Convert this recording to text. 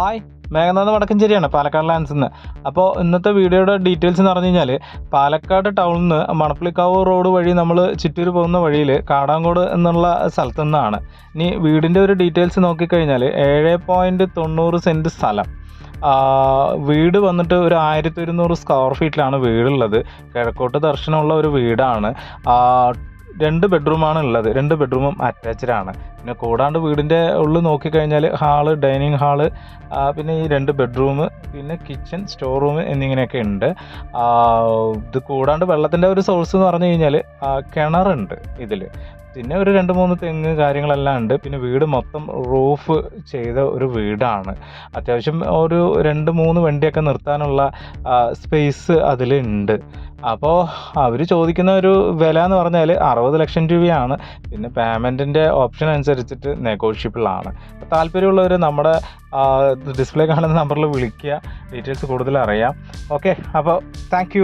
Hi Meghanath വടക്കഞ്ചേരിയാണ് Palakkad lance നിന്ന് അപ്പോൾ ഇന്നത്തെ വീഡിയോയുടെ ഡീറ്റെയിൽസ് എന്ന് പറഞ്ഞു കഴിഞ്ഞാൽ പാലക്കാട് ടൗണിൽ നിന്ന് മണപ്പള്ളിക്കാവ് റോഡ് വഴി നമ്മൾ ചിറ്റൂർ പോകുന്ന വഴിയിൽ കാടാങ്കോട് എന്നുള്ള സ്ഥലത്തു നിന്നാണ് ഇനി വീടിന്റെ ഒരു ഡീറ്റെയിൽസ് നോക്കിക്കഴിഞ്ഞാൽ ഏഴ് പോയിന്റ് തൊണ്ണൂറ് സെന്റ് സ്ഥലം. വീട് വന്നിട്ട് ഒരു ആയിരത്തി ഒരുന്നൂറ് സ്ക്വയർ ഫീറ്റിലാണ് വീടുള്ളത്. കിഴക്കോട്ട് ദർശനമുള്ള ഒരു വീടാണ്. രണ്ട് ബെഡ്റൂമാണ് ഉള്ളത് രണ്ട് ബെഡ്റൂമും അറ്റാച്ച്ഡ് ആണ്. പിന്നെ കൂടാണ്ട് വീടിന്റെ ഉള്ളിൽ നോക്കിക്കഴിഞ്ഞാൽ ഹാൾ ഡൈനിങ് ഹാൾ പിന്നെ ഈ രണ്ട് ബെഡ്റൂം പിന്നെ കിച്ചൺ സ്റ്റോർ റൂം എന്നിങ്ങനെയൊക്കെ ഉണ്ട്. ഇത് കൂടാണ്ട് വെള്ളത്തിന്റെ ഒരു സോഴ്സ് എന്ന് പറഞ്ഞു കഴിഞ്ഞാൽ കിണറുണ്ട് ഇതിൽ പിന്നെ ഒരു രണ്ട് മൂന്ന് തെങ്ങ് കാര്യങ്ങളെല്ലാം ഉണ്ട്. പിന്നെ വീട് മൊത്തം റൂഫ് ചെയ്ത ഒരു വീടാണ്. അത്യാവശ്യം ഒരു രണ്ട് മൂന്ന് വണ്ടിയൊക്കെ നിർത്താനുള്ള സ്പേസ് അതിലുണ്ട് അപ്പോൾ അവർ ചോദിക്കുന്ന ഒരു വില എന്ന് പറഞ്ഞാൽ അറുപത് ലക്ഷം രൂപയാണ്. പിന്നെ പേയ്മെന്റിന്റെ ഓപ്ഷൻ അനുസരിച്ചിട്ട് നെഗോഷ്യബിൾ ആണ്. താല്പര്യമുള്ളവർ നമ്മുടെ ഡിസ്പ്ലേ കാണുന്ന നമ്പറിൽ വിളിക്കുക. ഡീറ്റെയിൽസ് കൂടുതൽ അറിയാം ഓക്കെ അപ്പോൾ താങ്ക്